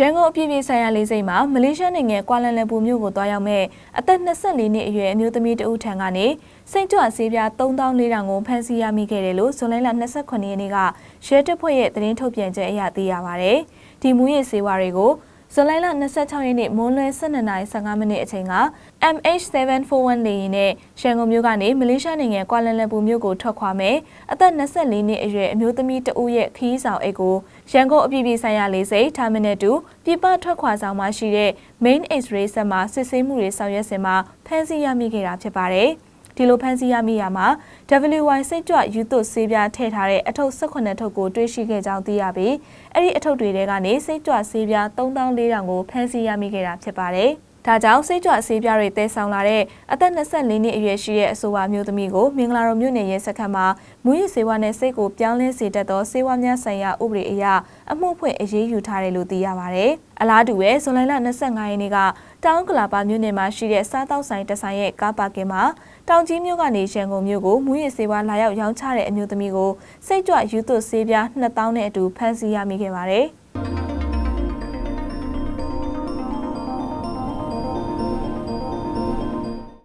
ရန်ကုန်အပြည်ပြည်ဆိုင်ရာလေးစိတ်မှာမလေးရှားနိုင်ငံကွာလာလမ်ပူမြို့ကိုတွားရောက်မဲ့အသက်24နှစ်အရွယ်အမျိုးသမီးတဦးထံကနေစိတ်ကြွဆေးပြား3400ကိုဖမ်းဆီးရမိခဲ့တယ်လို့ဇွန်လ29ရက်နေ့ကရဲတပ်ဖွဲ့ရဲ့သတင်းထုတ်ပြန်ချက်အရသိရပါဗျ။ဒီမူရစ်ဆေးဝါးတွေကို ဇူလိုင်လ26ရက်နေ့မွန်းလွဲ12:15မိနစ်အချိန်က MH741 လေယာဉ်နဲ့ရန်ကုန်မြို့ကနေမလေးရှားနိုင်ငံကွာလာလမ်ပူမြို့ကိုထွက်ခွာမယ်အသက်24နှစ်အရွယ်အမျိုးသမီးတဦးရဲ့ခီးဆောင်အိတ်ကိုရန်ကုန်အပြည်ပြည်ဆိုင်ရာလေဆိပ် Terminal 2ပြပထွက်ခွာဆောင်မှာရှိတဲ့ Main X-ray စက်မှာစစ်ဆေးမှုတွေဆောင်ရွက်စဉ်မှာဖမ်းဆီးရမိခဲ့တာဖြစ်ပါတယ်။ ဒီလိုဖမ်းဆီးရမိရမှာ WY စိတ်ကြွယူသွဆေးပြားထည့်ထားတဲ့အထုပ်18ထုပ်ကိုတွေ့ရှိခဲ့ကြောင်းသိရပြီးအဲ့ဒီအထုပ်တွေထဲကနေစိတ်ကြွဆေးပြား3400ကိုဖမ်းဆီးရမိခဲ့တာဖြစ်ပါတယ်။ဒါကြောင့်စိတ်ကြွဆေးပြားတွေတဲဆောင်လာတဲ့အသက်24နှစ်အရွယ်ရှိတဲ့အဆိုပါမျိုးသမီးကိုမင်္ဂလာတော်မြို့နယ်ရဲစခန်းမှာမူရစ်ဆေးဝါးနဲ့စိတ်ကိုပြောင်းလဲစေတတ်သောဆေးဝါးများဆိုင်ရာဥပဒေအရအမှုဖွင့်အရေးယူထားတယ်လို့သိရပါတယ်။အလားတူပဲဇွန်လ25ရက်နေ့က တောင်ကလာပါမြို့နယ်မှာရှိတဲ့စားတောက်ဆိုင်တဆိုင်ရဲ့ကားပါကင်မှာတောင်ကြီးမြို့ကနေရန်ကုန်မြို့ကိုမူရစ်ဆေးဝါးလာရောက်ရောင်းချတဲ့အမျိုးသမီးကိုစိတ်ကြွယူသွဆေးပြား2000နဲ့အတူဖမ်းဆီးရမိခဲ့ပါတယ်။